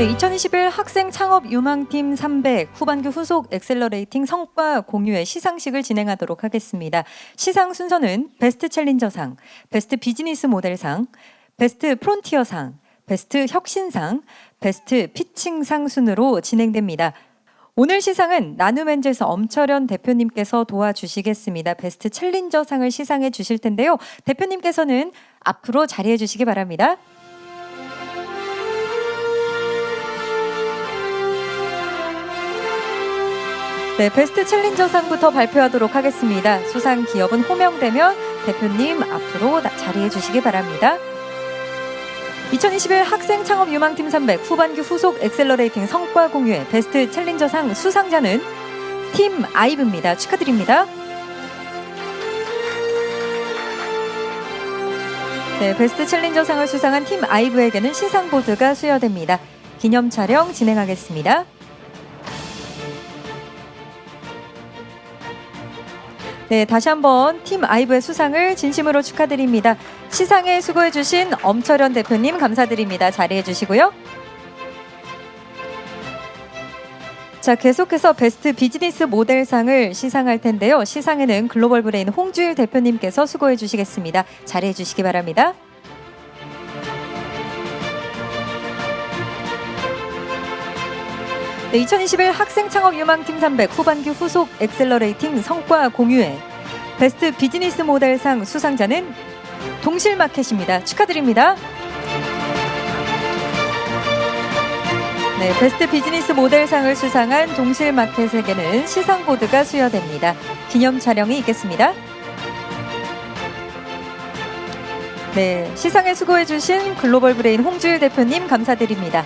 네, 2021 학생 창업 유망팀 300 후반기 후속 엑셀러레이팅 성과 공유의 시상식을 진행하도록 하겠습니다. 시상 순서는 베스트 챌린저상, 베스트 비즈니스 모델상, 베스트 프론티어상, 베스트 혁신상, 베스트 피칭상 순으로 진행됩니다. 오늘 시상은 나눔엔젤스 엄철현 대표님께서 도와주시겠습니다. 베스트 챌린저상을 시상해 주실 텐데요. 대표님께서는 앞으로 자리해 주시기 바랍니다. 네, 베스트 챌린저상부터 발표하도록 하겠습니다. 수상 기업은 호명되면 대표님 앞으로 나- 자리해 주시기 바랍니다. 2021 학생 창업 유망팀 300 후반기 후속 엑셀러레이팅 성과 공유의 베스트 챌린저상 수상자는 팀 아이브입니다. 축하드립니다. 네, 베스트 챌린저상을 수상한 팀 아이브에게는 시상보드가 수여됩니다. 기념 촬영 진행하겠습니다. 네, 다시 한번 팀 아이브의 수상을 진심으로 축하드립니다. 시상에 수고해주신 엄철현 대표님 감사드립니다. 자리해 주시고요. 자, 계속해서 베스트 비즈니스 모델상을 시상할 텐데요. 시상에는 글로벌 브레인 홍주일 대표님께서 수고해 주시겠습니다. 자리해 주시기 바랍니다. 네, 2021 학생 창업 유망팀 300 후반기 후속 엑셀러레이팅 성과 공유회 베스트 비즈니스 모델상 수상자는 동실마켓입니다. 축하드립니다. 네, 베스트 비즈니스 모델상을 수상한 동실마켓에게는 시상 보드가 수여됩니다. 기념 촬영이 있겠습니다. 네, 시상에 수고해주신 글로벌 브레인 홍주일 대표님 감사드립니다.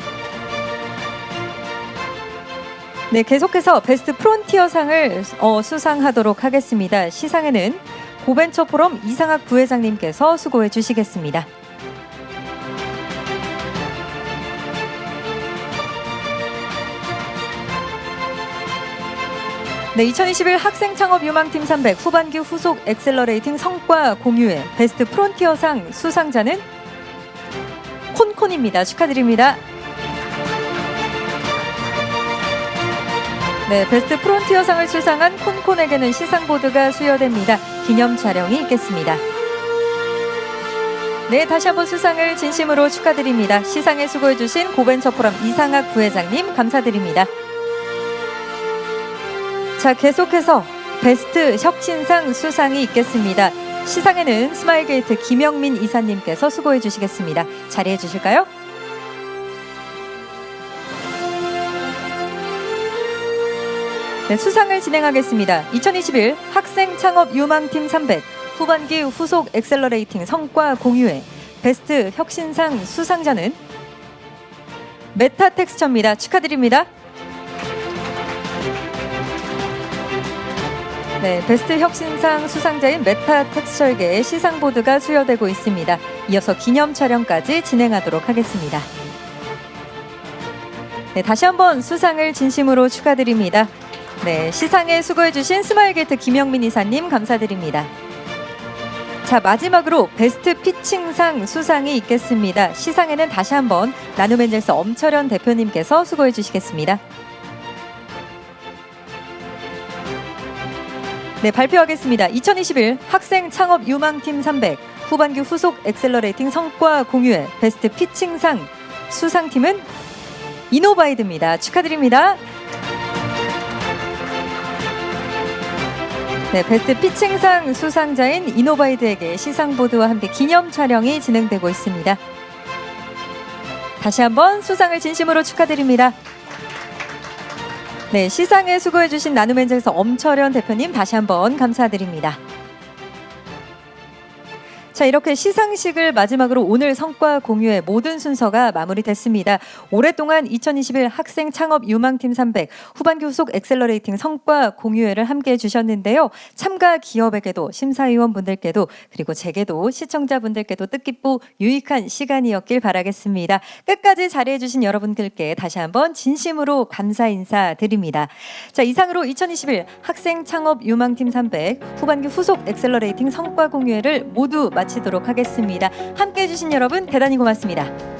네, 계속해서 베스트 프론티어상을 어, 수상하도록 하겠습니다. 시상에는 고벤처 포럼 이상학 부회장님께서 수고해 주시겠습니다. 네, 2021 학생 창업 유망팀 300 후반기 후속 엑셀러레이팅 성과 공유회 베스트 프론티어상 수상자는 콘콘입니다. 축하드립니다. 네, 베스트 프론티어상을 수상한 콘콘에게는 시상보드가 수여됩니다. 기념 촬영이 있겠습니다. 네, 다시 한번 수상을 진심으로 축하드립니다. 시상에 수고해주신 고벤처 포럼 이상학 부회장님 감사드립니다. 자, 계속해서 베스트 혁신상 수상이 있겠습니다. 시상에는 스마일게이트 김영민 이사님께서 수고해 주시겠습니다. 자리해 주실까요? 네, 수상을 진행하겠습니다. 2021 학생 창업 유망팀 300 후반기 후속 엑셀러레이팅 성과 공유회 베스트 혁신상 수상자는 메타 텍스처입니다. 축하드립니다. 네, 베스트 혁신상 수상자인 메타 텍스처에게 시상 보드가 수여되고 있습니다. 이어서 기념 촬영까지 진행하도록 하겠습니다. 네, 다시 한번 수상을 진심으로 축하드립니다. 네, 시상에 수고해주신 스마일게이트 김영민 이사님 감사드립니다. 자, 마지막으로 베스트 피칭상 수상이 있겠습니다. 시상에는 다시 한번 나눔엔젤스 엄철현 대표님께서 수고해 주시겠습니다. 네, 발표하겠습니다. 2021 학생 창업 유망팀 300 후반기 후속 엑셀러레이팅 성과 공유회 베스트 피칭상 수상팀은 이노바이드입니다. 축하드립니다. 네, 베스트 피칭상 수상자인 이노바이드에게 시상 보드와 함께 기념 촬영이 진행되고 있습니다. 다시 한번 수상을 진심으로 축하드립니다. 네, 시상에 수고해주신 나눔엔젤에서 엄철현 대표님 다시 한번 감사드립니다. 자, 이렇게 시상식을 마지막으로 오늘 성과 공유의 모든 순서가 마무리됐습니다. 오랫동안 2021 학생 창업 유망팀 300 후반기 후속 엑셀러레이팅 성과 공유회를 함께 해주셨는데요. 참가 기업에게도 심사위원분들께도 그리고 제게도 시청자분들께도 뜻깊고 유익한 시간이었길 바라겠습니다. 끝까지 자리해주신 여러분들께 다시 한번 진심으로 감사 인사 드립니다. 자, 이상으로 2021 학생 창업 유망팀 300 후반기 후속 엑셀러레이팅 성과 공유회를 모두 마치도록 하겠습니다. 함께 해주신 여러분 대단히 고맙습니다.